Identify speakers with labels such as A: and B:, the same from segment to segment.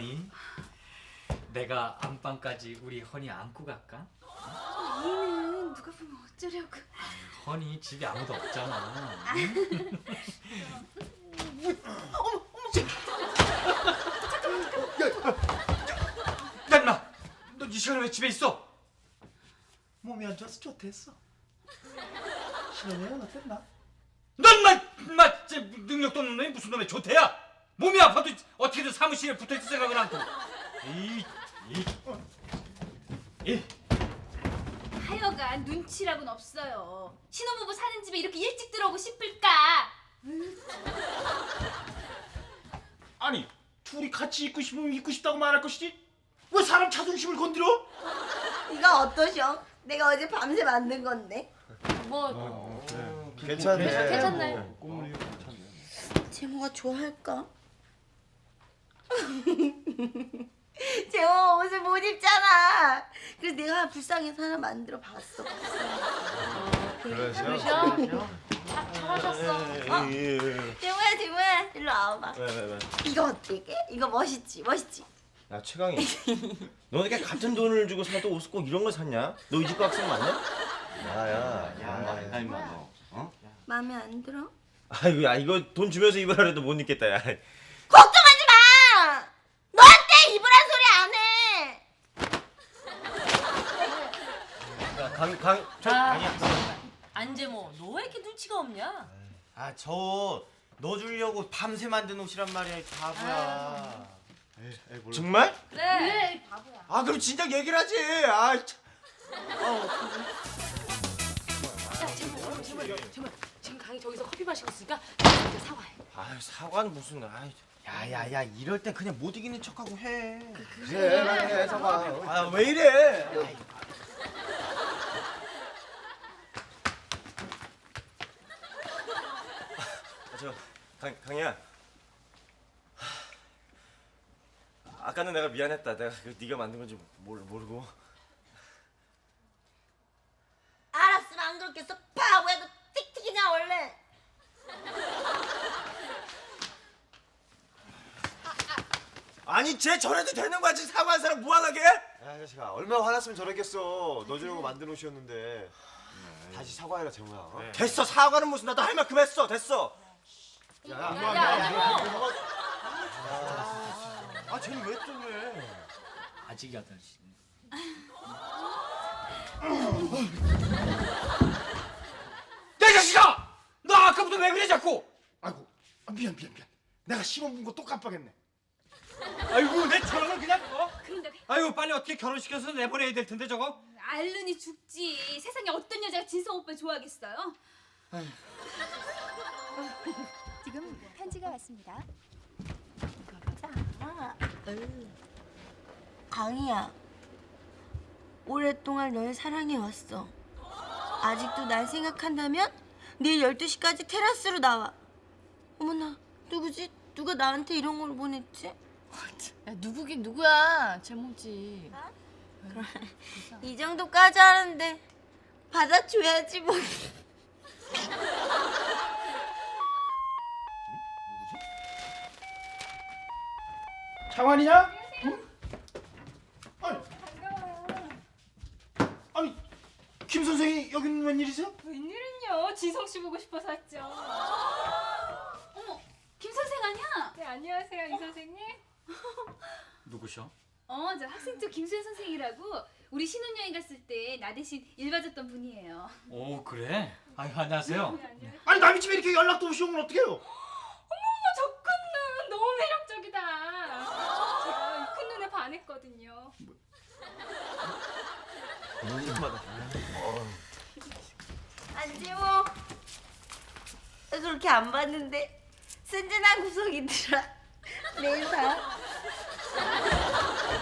A: 허니 내가 안방까지 우리 허니 안고 갈까?
B: 얘는 누가 보면 어쩌려고.
A: 허니 집에 아무도 없잖아. 야, 임마! 너이 시간에 왜 집에 있어?
C: 몸이 안 좋아서 좋댔어. 신혼여행 어땠나?
A: 넌 마, 마, 쟤 능력도 없는 놈이 무슨 놈의 조태야? 몸이 아파도 어떻게든 사무실에 붙어 있을 생각을 않고. 이, 이, 이.
B: 하여간 눈치라고는 없어요. 신혼부부 사는 집에 이렇게 일찍 들어오고 싶을까?
C: 아니 둘이 같이 있고 싶으면 있고 싶다고 말할 것이지. 왜 사람 자존심을 건드려?
D: 이거 어떠셔? 내가 어제 밤새 만든 건데.
B: 뭐
E: 괜찮네.
B: 괜찮나요?
E: 괜찮네.
D: 제모가 좋아할까? 제모 옷을 못 입잖아. 그래서 내가 불쌍해서 하나 만들어 봤어.
E: 그러셔.
B: 잘하셨어.
E: 예, 예.
D: 제모야 제모야 일로 와봐.
E: 왜, 왜, 왜?
D: 이거 어때 이게? 이거 멋있지 멋있지.
E: 야 최강이, 너 이렇게 같은 돈을 주고 사도 옷을 꼭 이런 걸 샀냐? 너 이 집과 학생 맞냐? 야야, 야,
C: 야 임마 너. 어?
D: 마음에 안 들어?
E: 아이고 야 이거 돈 주면서 입으라 해도 못 입겠다 야.
D: 걱정하지 마. 너한테 입으란 소리 안 해.
E: 강, 강, 저,
F: 아,
E: 강이야.
F: 안재모, 너 왜 이렇게 눈치가 없냐?
G: 아저너 주려고 밤새 만든 옷이란 말이야 이 바보야.
E: 정말?
B: 네. 바보야.
G: 아 그럼 진작 얘기를 하지. 아 참.
F: 자, 재모, 재모, 재모. 지금 강이 저기서 커피 마시고 있으니까 사와해.
E: 아 사과는 무슨, 아,
G: 야야야 이럴 땐 그냥 못 이기는 척하고 해.
E: 그래, 그래, 사과.
G: 아왜 이래? 아이,
E: 아, 저, 강, 강이야. 하, 아까는 내가 미안했다. 내가 그 네가 만든 건지 모르, 모르고.
D: 알았으면 안 그렇겠어. 바보야 너 틱틱이냐 원래.
G: 아니 쟤 저래도 되는 거야 지금 사과한 사람 무한하게?
H: 야, 아저씨가 얼마나 화났으면 저랬겠어. 너 주려고 만든 옷이었는데. 다시 사과해라, 재모야. 어?
G: 됐어 사과는 무슨 나도 할 만큼 했어 됐어.
F: 야, 안재모.
H: 아, 쟤는 왜 또 그래?
A: 아직 여덟 시. 야, 이 자식아! 너 아까부터 왜 그래 자꾸?
C: 아이고 아, 미안 미안 미안. 내가 시험 본거 또 깜빡했네.
A: 아이고 내 저런 걸 그냥 어?
B: 그런데
A: 아이고 빨리 어떻게 결혼시켜서 내보내야 될 텐데 저거?
B: 알른이 죽지. 세상에 어떤 여자가 진성 오빠 좋아하겠어요?
I: 지금 편지가 왔습니다.
D: 아, 음. 강이야. 오랫동안 널 사랑해왔어. 아직도 날 생각한다면 내일 12시까지 테라스로 나와. 어머나, 누구지? 누가 나한테 이런 걸 보냈지?
I: 야, 누구긴 누구야? 제모지.
D: 이 정도까지 하는데 받아줘야지 뭐.
C: 창환이냐? 응? 아니, 아니 김 선생이 여기는 웬일이세요?
B: 웬일은요? 진성 씨 보고 싶어서 왔죠. 어머, 김 선생 아니야?
I: 네, 안녕하세요, 이 선생님.
A: 누구셔?
B: 어, 저 학생증 김수현 선생이라고 우리 신혼여행 갔을 때 나 대신 일 봐줬던 분이에요.
A: 오 그래? 아유 안녕하세요.
C: 아니 남의 집에 이렇게 연락도 없이 오면 어떡해요?
I: 어머, 저큰눈 너무 매력적이다. 제가 이 큰 눈에 반했거든요.
D: 안지모. 나 그렇게 안 봤는데 순진한 구석이더라. 내일 봐.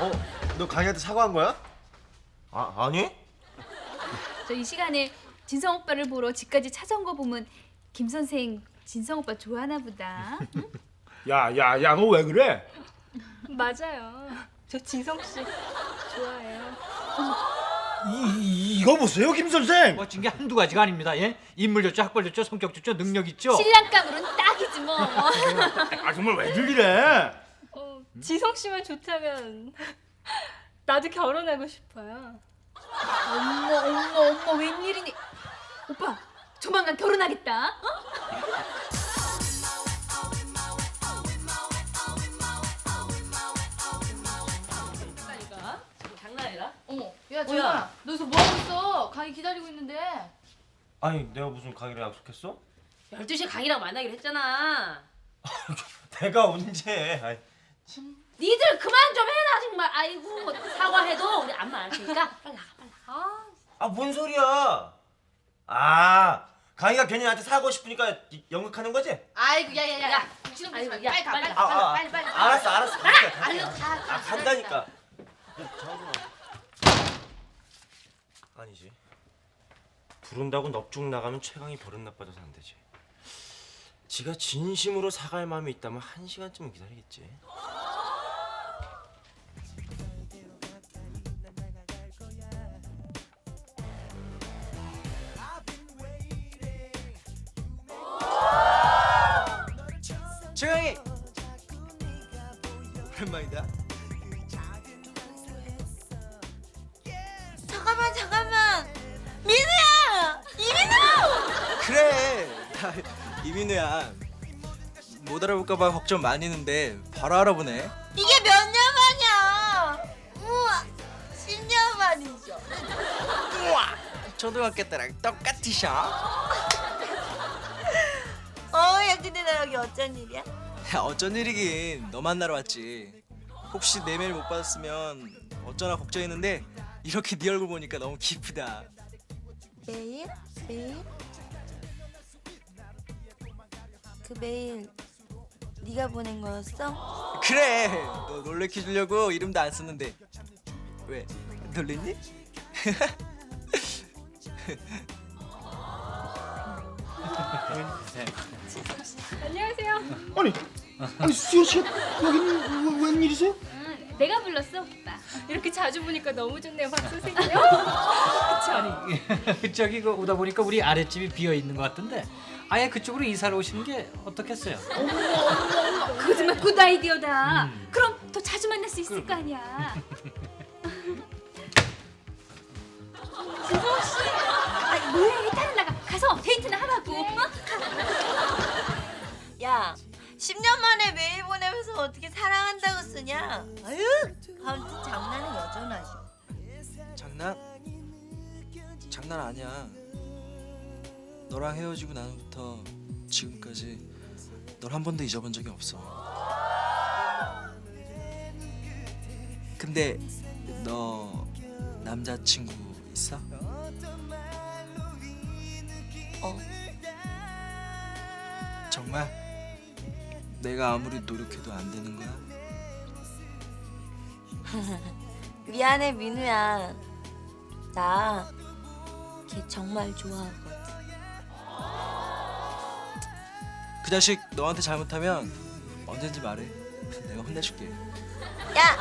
H: 어? 너 강희한테 사과한 거야?
E: 아, 아니?
B: 저 이 시간에 진성 오빠를 보러 집까지 찾아온 거 보면 김 선생 진성 오빠 좋아하나 보다.
C: 야, 야, 야, 너 왜 그래?
I: 맞아요. 저 진성 씨 좋아해요.
C: 이, 이거 보세요, 김 선생.
A: 멋진 게 한두 가지가 아닙니다. 예? 인물 좋죠, 학벌 좋죠, 성격 좋죠, 능력 있죠.
B: 신랑감으로는 딱이지 뭐.
C: 아 정말 왜들 이래?
I: 어, 지성 씨만 좋다면 나도 결혼하고 싶어요.
B: 어머 어머 어머 웬일이니? 오빠 조만간 결혼하겠다. 어? 야
F: 뭐야?
B: 지현아 너 여기서 뭐 하고 있어? 강의 기다리고 있는데.
E: 아니 내가 무슨 강의를 약속했어?
F: 12시에 강이랑 만나기로 했잖아.
E: 내가 언제? 아이,
F: 니들 그만 좀 해라 정말. 아이고 사과해도 우리 아무 말안 테니까 빨리 나가 빨리 나가.
E: 아, 뭔 소리야? 아, 강희가 괜히 나한테 사고 싶으니까 이- 연극하는 거지?
B: 아이고 야 야야.
F: 야,
B: 지금
F: 아이고,
B: 빨리
F: 야,
B: 빨리 가
F: 빨리
B: 빨리
F: 가.
B: 가
E: 아, 아,
B: 빨리 빨리. 빨리.
E: 알았어, 알았어. 갈게, 갈게.
F: 얼른 가.
E: 아, 간다니까. 아 니지. 부른다고 넙죽 나가면 최강이 버릇 나빠져서 안 되지. 지가 진심으로 사갈 마음이 있다면 한 시간쯤은 기다리겠지.
G: 나 이민우야 못 알아볼까봐 걱정 많이 했는데 바로 알아보네.
D: 이게 몇 년 만이야 우와 10년 만이죠
G: 초등학교 때랑 똑같으셔.
D: 어 야 근데 나 여기 어쩐 일이야?
G: 야, 어쩐 일이긴 너 만나러 왔지. 혹시 내 메일 못 받았으면 어쩌나 걱정했는데 이렇게 네 얼굴 보니까 너무 기쁘다.
D: 메일? 메일? 그 메일 네가 보낸 거였어?
G: 그래 너 놀래켜 주려고 이름도 안 썼는데 왜 놀랬니?
I: 안녕하세요.
C: 아니 아니 수현 씨가 여기는 왜- 웬일이세요?
B: 응, 내가 불렀어 오빠.
I: 이렇게 자주 보니까 너무 좋네요, 박 선생님.
A: 아니 저기 그 오다 보니까 우리 아랫집이 비어 있는 것 같은데 아예 그쪽으로 이사를 오시는 게 어떻겠어요?
B: 그거 정말 굿 아이디어다. 그럼 더 자주 만날 수 있을 거 아니야. 진성 씨, 아 뭐해? 다른 나가 가서 데이트나 하라고. 어?
D: 야 10년 만에 메일 보내면서 어떻게 사랑한다고 쓰냐? 아유 아무튼 장난은 여전하셔
G: 장난? 장난 아니야. 너랑 헤어지고 나서부터 지금까지 널 한 번도 잊어본 적이 없어. 근데 너 남자친구 있어?
D: 어
G: 정말? 내가 아무리 노력해도 안 되는 거야?
D: 미안해 민우야 나 걔 정말 좋아하거든
G: 그 자식 너한테 잘못하면 언제든지 말해. 내가 혼내줄게.
D: 야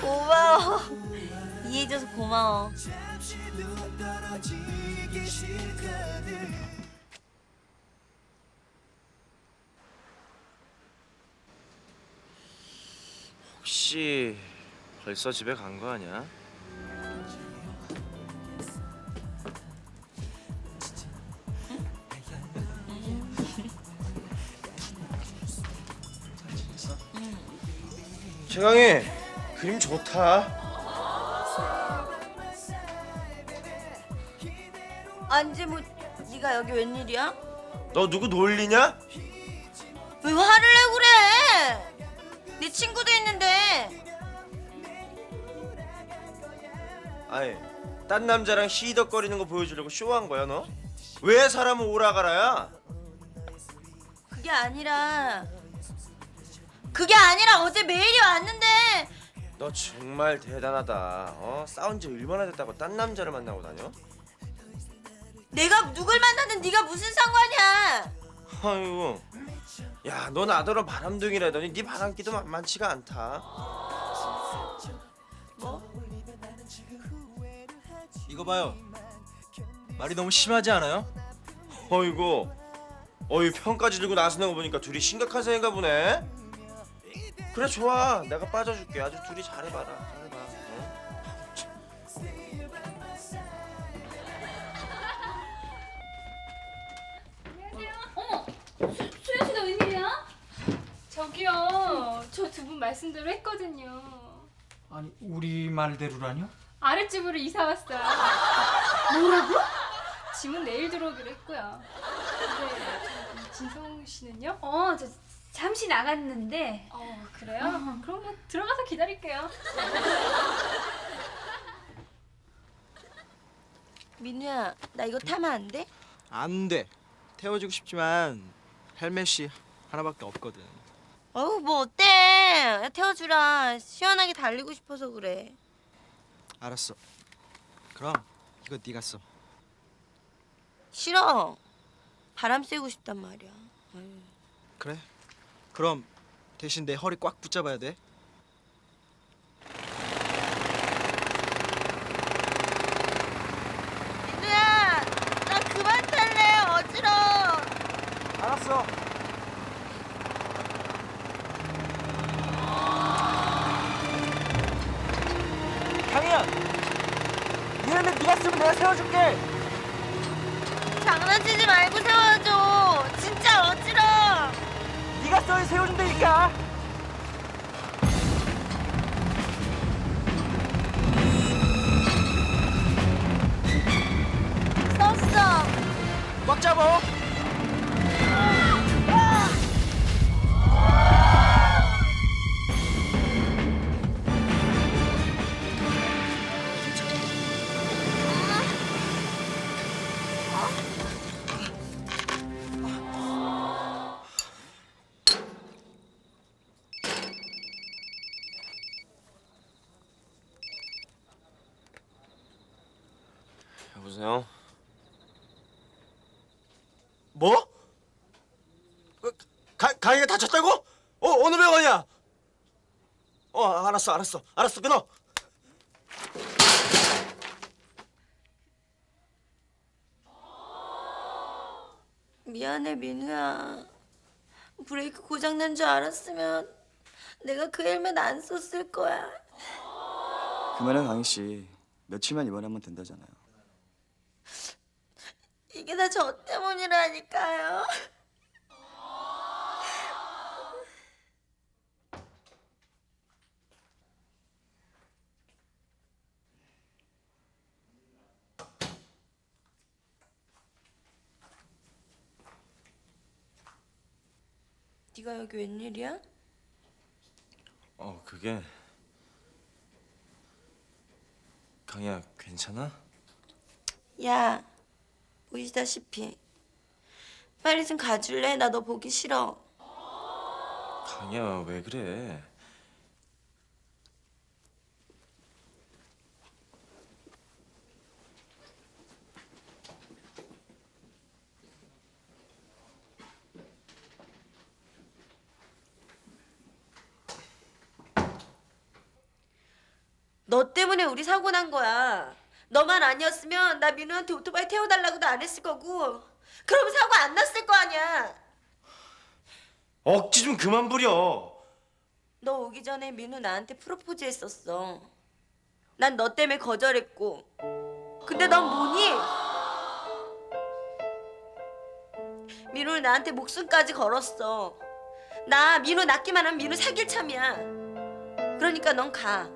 D: 고마워 이해해줘서 고마워
E: 혹시 벌써 집에 간 거 아니야? 최강이 그림 좋다.
D: 안지 뭐 네가 여기 웬일이야?
E: 너 누구 놀리냐?
D: 왜 화를 내고 그래 내 친구도 있는데
E: 아니 딴 남자랑 시덕거리는 거 보여주려고 쇼한 거야 너? 왜 사람을 오라가라야?
D: 그게 아니라 그게 아니라 어제 메일이 왔는데
E: 너 정말 대단하다. 어? 싸운 지 얼마나 됐다고 딴 남자를 만나고 다녀?
D: 내가 누굴 만나든 네가 무슨 상관이야
E: 아이고. 야, 너 나더러 바람둥이라더니 네 바람기도 만만치가 않다.
G: 이거 봐요. 말이 너무 심하지 않아요?
E: 어이구. 어이 평까지 들고 나서는 거 보니까 둘이 심각한 사이인가 보네. 그래 좋아. 내가 빠져줄게. 아주 둘이 잘해봐라. 잘해봐.
I: 저기요, 저 두 분 말씀대로 했거든요.
A: 아니 우리 말대로라뇨?
I: 아랫집으로 이사 왔어요. 뭐라고? 짐은 내일 들어오기로 했고요. 근데 진성 씨는요?
B: 어, 저 잠시 나갔는데.
I: 어, 그래요? 그럼 뭐 들어가서 기다릴게요.
D: 민우야, 나 이거 타면 안 돼?
G: 안 돼. 태워주고 싶지만 헬멧이 하나밖에 없거든.
D: 어우, 뭐 어때? 야, 태워주라. 시원하게 달리고 싶어서 그래.
G: 알았어. 그럼 이거 네가 써.
D: 싫어. 바람 쐬고 싶단 말이야.
G: 그래. 그럼 대신 내 허리 꽉 붙잡아야 돼.
D: 장난치지 말고 세워줘. 진짜 어지러워.
G: 네가 써야 세워준다니까.
D: 썼어.
G: 꽉 잡아.
E: 여보세요.
H: 뭐? 어, 가, 강이가 다쳤다고? 어 어느 병원이야? 어 알았어 알았어 알았어 끊어.
D: 미안해 민우야. 브레이크 고장 난 줄 알았으면 내가 그 헬멧 안 썼을 거야.
J: 그만해 강희 씨. 며칠만 입원하면 된다잖아요.
D: 이게 다 저 때문이라니까요. 네가 여기 웬일이야?
E: 어 그게 강이야 괜찮아?
D: 야, 보이시다시피 빨리 좀 가줄래? 나 너 보기 싫어.
E: 강이야 왜 그래?
D: 너 때문에 우리 사고 난 거야. 너만 아니었으면 나 민우한테 오토바이 태워달라고도 안 했을 거고. 그럼 사고 안 났을 거 아니야.
E: 억지 좀 그만 부려.
D: 너 오기 전에 민우 나한테 프로포즈 했었어. 난 너 때문에 거절했고. 근데 넌 뭐니? 민우는 나한테 목숨까지 걸었어. 나 민우 낳기만 하면 민우 사귈 참이야. 그러니까 넌 가.